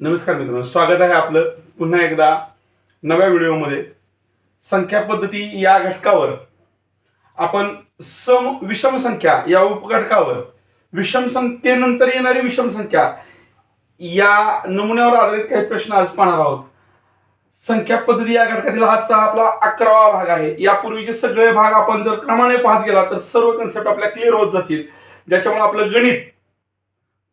नमस्कार मित्रांनो स्वागत आहे आपलं पुन्हा एकदा नव्या व्हिडिओमध्ये. संख्या पद्धती या घटकावर आपण सम विषम संख्या या उपघटकावर विषम संख्येनंतर येणारी विषम संख्या या नमुन्यावर आधारित काही प्रश्न आज पाहणार आहोत. संख्या पद्धती या घटकातील हातचा आपला अकरावा भाग आहे. यापूर्वीचे सगळे भाग आपण जर क्रमाने पाहत गेला तर सर्व कन्सेप्ट आपल्या क्लिअर होत जातील. ज्याच्यामुळे आपलं गणित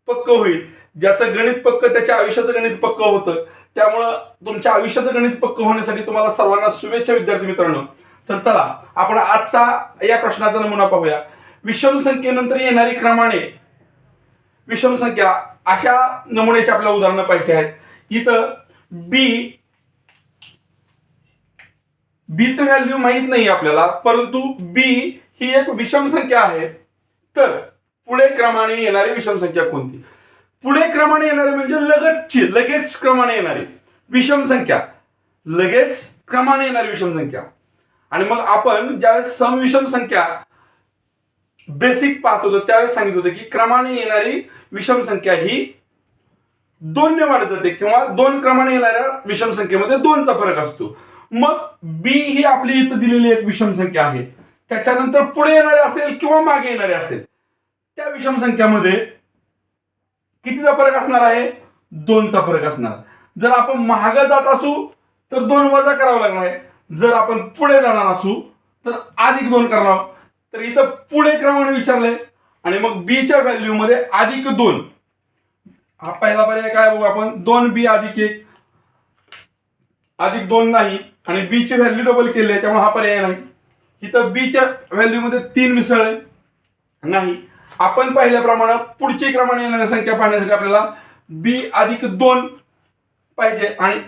पक्क होईल. ज्याचं गणित पक्क त्याच्या आयुष्याचं गणित पक्क होतं. त्यामुळं तुमच्या आयुष्याचं गणित पक्क होण्यासाठी तुम्हाला सर्वांना शुभेच्छा विद्यार्थी मित्रांनो. तर चला आपण आजचा या प्रश्नाचा नमुना पाहूया. विषम संख्येनंतर येणारी क्रमाने विषम संख्या अशा नमुन्याची आपल्याला उदाहरणं पाहिजे आहेत. इथं बी बीचं व्हॅल्यू माहीत नाही आपल्याला परंतु बी ही एक विषम संख्या आहे. तर पुढे क्रमाने येणारी विषम संख्या कोणती? पुढे क्रमाने येणारे म्हणजे लगतची लगेच क्रमाने येणारी. विषम संख्या. लगेच क्रमाने येणारी विषम संख्या. आणि मग आपण ज्यावेळेस समविषम संख्या बेसिक पाहत होतो त्यावेळेस सांगित होतं की क्रमाने येणारी विषम संख्या ही दोनने वाढत जाते किंवा दोन क्रमाने येणाऱ्या विषम संख्येमध्ये दोनचा फरक असतो. मग बी ही आपली इथं दिलेली एक विषम संख्या आहे. त्याच्यानंतर पुढे येणारे असेल किंवा मागे येणारे असेल. त्या विषम संख्यामध्ये कितीचा फरक असणार आहे? दोनचा फरक असणार. जर आपण महाग जात असू तर दोन वजा करावं लागणार आहे. जर आपण पुढे जाणार असू तर अधिक दोन करणार तर इथं पुढे क्रमाने विचारलंय आणि मग बीच्या व्हॅल्यू मध्ये अधिक दोन. हा पहिला पर्याय काय बघू आपण? दोन बी अधिक एक. अधिक दोन नाही आणि बी ची व्हॅल्यू डबल केली आहे त्यामुळे हा पर्याय नाही. इथं बीच्या व्हॅल्यू मध्ये तीन मिसळले नाही. आपण पाहिल्याप्रमाणे पुढची क्रमाने येणाऱ्या संख्या पाहण्यासाठी आपल्याला बी अधिक दोन पाहिजे आणि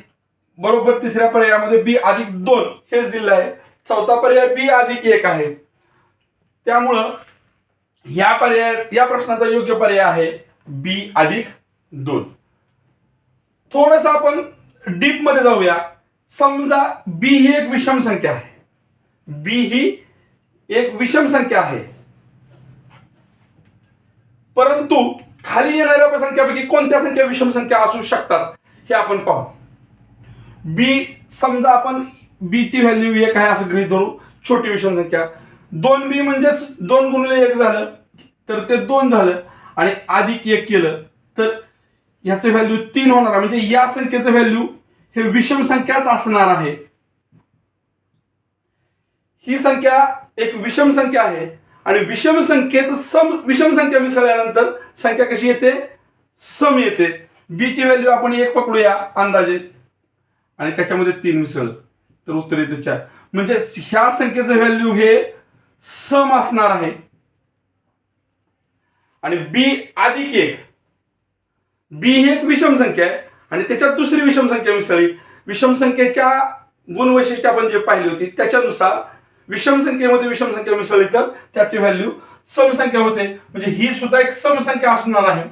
बरोबर तिसऱ्या पर्यायामध्ये बी अधिक दोन हेच दिलेलं आहे. चौथा पर्याय बी अधिक एक आहे. त्यामुळं या पर्याय या प्रश्नाचा योग्य पर्याय आहे बी अधिक दोन. थोडस आपण डीपमध्ये जाऊया. समजा बी ही एक विषम संख्या आहे. बी ही एक विषम संख्या आहे. परंतु खाली येणाऱ्या संख्यापैकी कोणत्या संख्या विषम संख्या असू शकतात हे आपण पाहू. बी समजा आपण बी ची व्हॅल्यू एक आहे असं गृहित धरू छोटी विषम संख्या. दोन बी म्हणजेच दोन गुणले एक झालं तर ते दोन झालं आणि अधिक एक केलं तर ह्याचं व्हॅल्यू तीन होणार म्हणजे या संख्येचं व्हॅल्यू हे विषम संख्याच असणार आहे. ही संख्या एक विषम संख्या आहे. आणि विषम संख्येत सम विषम संख्या मिसळल्यानंतर संख्या कशी येते? सम येते. बी ची व्हॅल्यू आपण एक पकडूया अंदाजे. आणि त्याच्यामध्ये तीन मिसळ. तर उत्तर येते चार. म्हणजे ह्या संख्येचं व्हॅल्यू हे सम असणार आहे. आणि बी अधिक एक. बी ही एक विषम संख्या आहे. आणि त्याच्यात दुसरी विषम संख्या मिसळली विषम संख्येच्या गुणवैशिष्ट्य आपण जे पाहिली होती त्याच्यानुसार विषम संख्येमध्ये विषम संख्या मिसळली तर त्याची व्हॅल्यू समसंख्या होते. म्हणजे ही सुद्धा एक समसंख्या असणार आहे.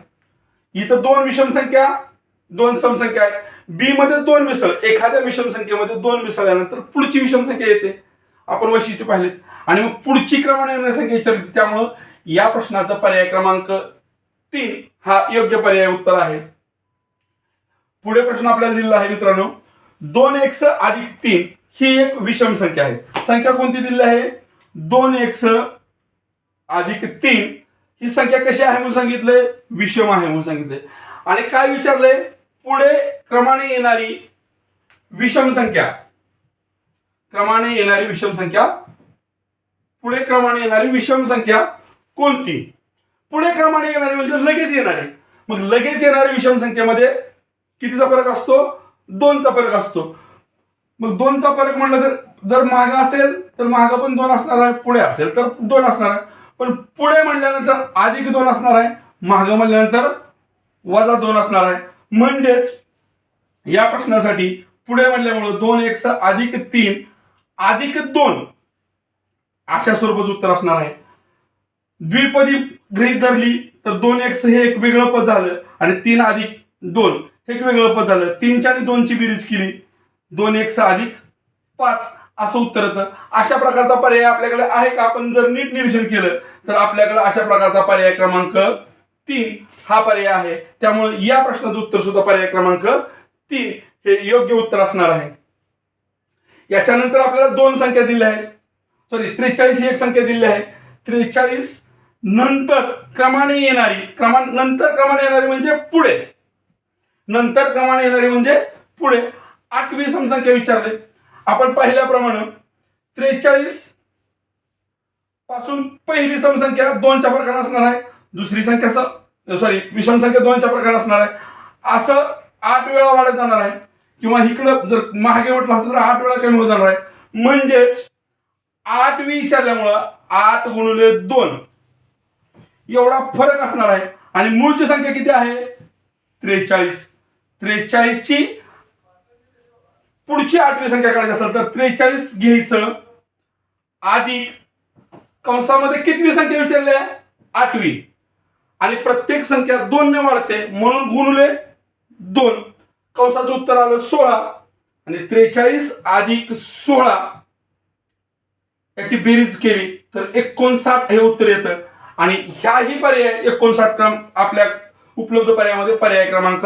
इथं दोन विषम संख्या दोन समसंख्या आहे. बी मध्ये दोन मिसळ एखाद्या विषम संख्येमध्ये दोन मिसळल्यानंतर पुढची विषम संख्या येते. आपण वैशिष्ट्य पाहिले आणि मग पुढची क्रमाने संख्या विचारली त्यामुळं या प्रश्नाचा पर्याय क्रमांक तीन हा योग्य पर्याय उत्तर आहे. पुढे प्रश्न आपल्याला दिलेला आहे मित्रांनो. दोन एक्स अधिक तीन ही एक विषम संख्या आहे. संख्या कोणती दिलेली आहे? दोन एक्स अधिक तीन. ही संख्या कशी आहे म्हणून सांगितलंय? विषम आहे म्हणून सांगितलंय. आणि काय विचारलंय? पुढे क्रमाने येणारी विषम संख्या. क्रमाने येणारी विषम संख्या. पुढे क्रमाने येणारी विषम संख्या कोणती? पुढे क्रमाने येणारी म्हणजे लगेच येणारी. मग लगेच येणारी विषम संख्येमध्ये कितीचा फरक असतो? दोनचा फरक असतो. मग दोनचा फरक म्हटलं तर जर महाग असेल तर मागं पण दोन असणार आहे पुढे असेल तर दोन असणार आहे. पण पुढे म्हणल्यानंतर अधिक दोन असणार आहे महाग म्हणल्यानंतर वजा दोन असणार आहे. म्हणजेच या प्रश्नासाठी पुढे म्हणल्यामुळं दोन एक अधिक तीन अधिक दोन अशा स्वरूपाचं उत्तर असणार आहे. द्विपदी गृहीत धरली तर दोन एक्स हे एक वेगळं पद झालं आणि तीन अधिक दोन हे एक वेगळं पद झालं. तीनच्या आणि दोनची बेरीज केली दोन एक सहा अधिक पाच असं उत्तर येतं अशा प्रकारचा पर्याय आपल्याकडे आहे का? आपण जर नीट निरीक्षण केलं तर आपल्याकडे अशा प्रकारचा पर्याय क्रमांक तीन हा पर्याय आहे. त्यामुळे या प्रश्नाचं उत्तर सुद्धा पर्याय क्रमांक तीन हे योग्य उत्तर असणार आहे. याच्यानंतर आपल्याला दोन संख्या दिल्या आहेत. सॉरी त्रेचाळीस ही एक संख्या दिली आहे. त्रेचाळीस नंतर क्रमाने येणारी क्रमा नंतर क्रमाने येणारी म्हणजे पुढे. नंतर क्रमाने येणारी म्हणजे पुढे. आठवी समसंख्या विचारले. आपण पाहिल्याप्रमाणे त्रेचाळीसपासून पहिली समसंख्या दोनच्या प्रकार असणार आहे. दुसरी संख्या सॉरी विषम संख्या दोनच्या प्रकार असणार आहे. असं आठ वेळा वाढत जाणार आहे. किंवा इकडं जर महागे म्हटलं असतं तर आठ वेळा कमी होत जाणार आहे. म्हणजेच आठ विचारल्यामुळं आठ गुणले दोन एवढा फरक असणार आहे. आणि मूळची संख्या किती आहे? त्रेचाळीस. त्रेचाळीसची पुढची आठवी संख्या काढायची असेल तर त्रेचाळीस घ्यायचं. अधिक कंसामध्ये कितवी संख्या विचारली आहे? आठवी. आणि प्रत्येक संख्या दोन ने वाढते म्हणून गुणले दोन. कंसाचं उत्तर आलं सोळा. आणि त्रेचाळीस अधिक सोळा. याची बेरीज केली तर एकोणसाठ हे उत्तर येतं. आणि ह्याही पर्याय एकोणसाठ क्रम आपल्या उपलब्ध पर्यायामध्ये पर्याय क्रमांक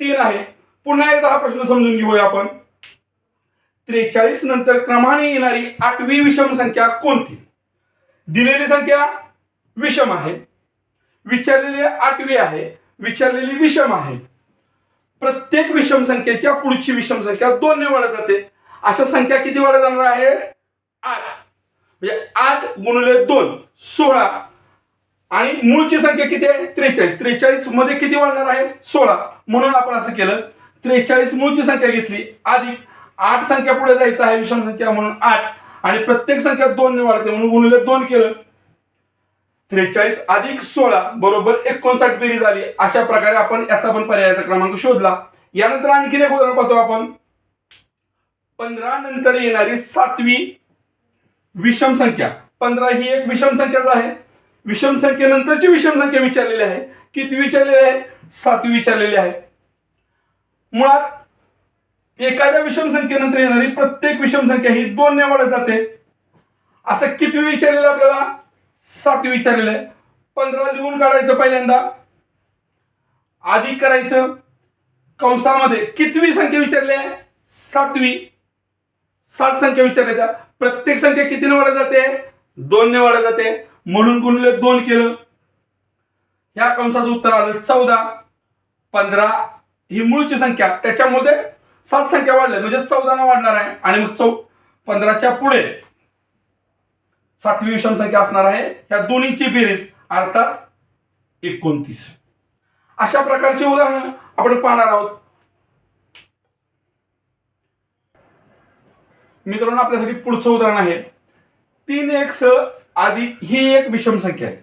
तीन आहे. पुन्हा एकदा हा प्रश्न समजून घेऊया आपण. त्रेचाळीस नंतर क्रमाने येणारी आठवी विषम संख्या कोणती? दिलेली संख्या विषम आहे. विचारलेली आठवी आहे. विचारलेली विषम आहे. प्रत्येक विषम संख्येच्या पुढची विषम संख्या दोनने वाढत जाते. अशा संख्या किती वाढत जाणार आहे? आठ. म्हणजे आठ गुणले दोन सोळा. आणि मूळची संख्या किती आहे? त्रेचाळीस. त्रेचाळीसमध्ये किती वाढणार आहे? सोळा. म्हणून आपण असं केलं. त्रेचाळीस मूळची संख्या घेतली. अधिक आठ संख्या पुढे जायचं आहे विषम संख्या म्हणून आठ. आणि प्रत्येक संख्या दोन ने वाढते म्हणून गुणिले दोन केलं. त्रेचाळीस अधिक सोळा बरोबर एकोणसाठ बेरी झाली. अशा प्रकारे आपण याचा पण पर्यायाचा क्रमांक शोधला. यानंतर आणखीन एक उदाहरण पाहतो आपण. पंधरा नंतर येणारी सातवी विषम संख्या. पंधरा ही एक विषम संख्याच आहे. विषम संख्येनंतरची विषम संख्या विचारलेली आहे. किती विचारलेली आहे? सातवी विचारलेली आहे. मुळात एखाद्या विषम संख्येनंतर येणारी प्रत्येक विषम संख्या ही दोन ने वाढत जाते. असं किती विचारलेलं आपल्याला? सातवी विचारलेलं आहे. पंधरा लिहून काढायचं पहिल्यांदा. आधी करायचं. कंसामध्ये कितवी संख्या विचारली आहे? सातवी. सात संख्या विचारल्या त्या. प्रत्येक संख्या कितीने वाढत जाते? दोनने वाढत जाते. म्हणून गुणले दोन केलं. ह्या कंसाचं उत्तर आलं चौदा. पंधरा ही मूळची संख्या. त्याच्यामध्ये सात संख्या वाढल्या म्हणजे चौदानं वाढणार आहे. आणि मग चौ पंधराच्या पुढे सातवी विषम संख्या असणार आहे. ह्या दोन्हीची बेरीज अर्थात एकोणतीस. अशा प्रकारची उदाहरणं आपण पाहणार आहोत. मित्रांनो आपल्यासाठी पुढचं उदाहरण आहे. तीन एक्स आधी ही एक विषम संख्या आहे.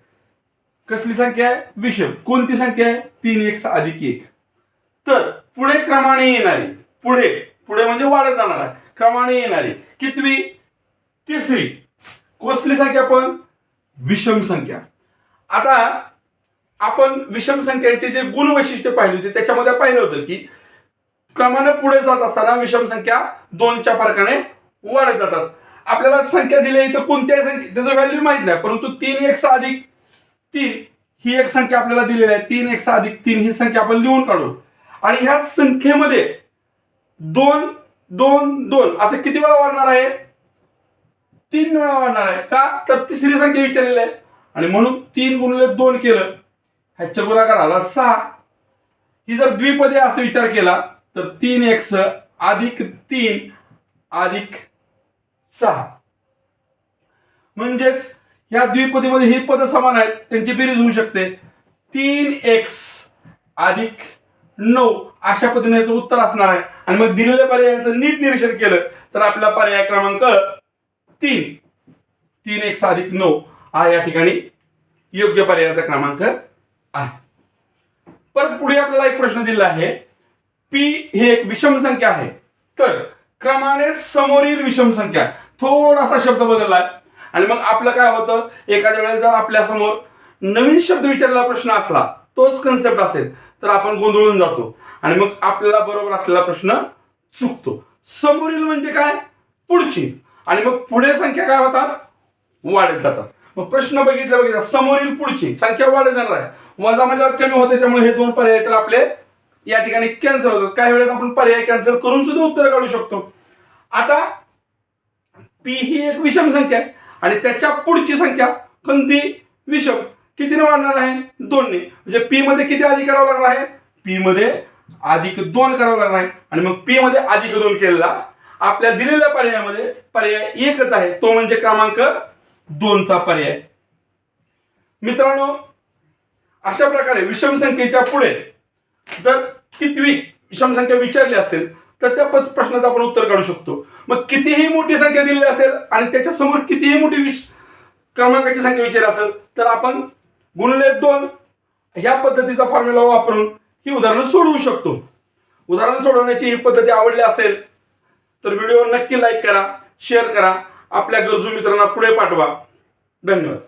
कसली संख्या आहे? विषम. कोणती संख्या आहे? तीन एक्स अधिक एक. तर पुढे क्रमाने येणारी पुढे पुढे म्हणजे वाढत जाणार आहे. क्रमाने येणारी. कितवी? तिसरी. कोसली संख्या पण विषम संख्या. आता आपण विषम संख्यांचे जे गुण वैशिष्ट्य पाहिले होते त्याच्यामध्ये पाहिलं होतं की क्रमानं पुढे जात असताना विषम संख्या दोनच्या फरकाने वाढत जातात. आपल्याला संख्या दिली इथं कोणत्याही संख्या त्याचं व्हॅल्यू माहीत नाही परंतु तीन एक अधिक तीन ही एक संख्या आपल्याला दिलेली आहे. तीन एक अधिक तीन ही संख्या आपण लिहून काढू. आणि ह्या संख्येमध्ये दोन दोन दोन. असं किती वेळा वाढणार आहे? तीन वेळा वाढणार आहे. का? तर तिसरी संख्या विचारलेली आहे. आणि म्हणून तीन गुणले दोन केलं ह्याच्या गुणाकार आला सहा. ही जर द्विपदे असा विचार केला तर तीन एक्स अधिक तीन अधिक सहा. म्हणजेच या द्विपदीमध्ये ही पद समान आहेत. त्यांची बेरीज होऊ शकते. तीन एक्स अधिक नऊ अशा पद्धतीने याचं उत्तर असणार आहे. आणि मग दिलेल्या पर्यायांचं नीट निरीक्षण केलं तर आपला पर्याय क्रमांक तीन. तीन एक साधिक नऊ हा या ठिकाणी योग्य पर्यायाचा क्रमांक आहे. परत पुढे आपल्याला एक प्रश्न दिला आहे. पी हे एक विषम संख्या आहे. तर क्रमाने समोरील विषम संख्या. थोडासा शब्द बदललाय. आणि मग आपलं काय होतं? एखाद्या वेळेस जर आपल्यासमोर नवीन शब्द विचारलेला प्रश्न असला तोच कन्सेप्ट असेल तर आपण गोंधळून जातो. आणि मग आपल्याला बरोबर असलेला प्रश्न चुकतो. समोरील म्हणजे काय? पुढची. आणि मग पुढे संख्या काय होतात? वाढत जातात. मग प्रश्न बघितला बघितला. समोरील पुढची संख्या वाढत जाणार आहे. वजा म्हणल्यावर कमी होते त्यामुळे हे दोन पर्याय तर आपले या ठिकाणी कॅन्सल होतात. काही वेळेस आपण पर्याय कॅन्सल करून सुद्धा उत्तर काढू शकतो. आता पी ही एक विषम संख्या आहे. आणि त्याच्या पुढची संख्या कोणती? विषम. कितीने वाढणार आहे? दोनने. म्हणजे पी मध्ये किती अधिक करावं लागणार आहे? पी मध्ये अधिक दोन करावं लागणार आहे. आणि मग पी मध्ये अधिक दोन केलेला आपल्या दिलेल्या पर्यायामध्ये पर्याय एकच आहे. तो म्हणजे क्रमांक दोनचा पर्याय. मित्रांनो अशा प्रकारे विषम संख्येच्या पुढे जर कितवी विषम संख्या विचारली असेल तर त्या प्रश्नाचं आपण उत्तर काढू शकतो. मग कितीही मोठी संख्या दिलेली असेल आणि त्याच्यासमोर कितीही मोठी विश क्रमांकाची संख्या विचारली असेल तर आपण गुणले दोन. ह्या पद्धतीचा फॉर्म्युला वापरून ही उदाहरणं सोडवू शकतो. उदाहरण सोडवण्याची ही पद्धती आवडली असेल तर व्हिडिओ नक्की लाईक करा शेअर करा. आपल्या गरजू मित्रांना पुढे पाठवा. धन्यवाद.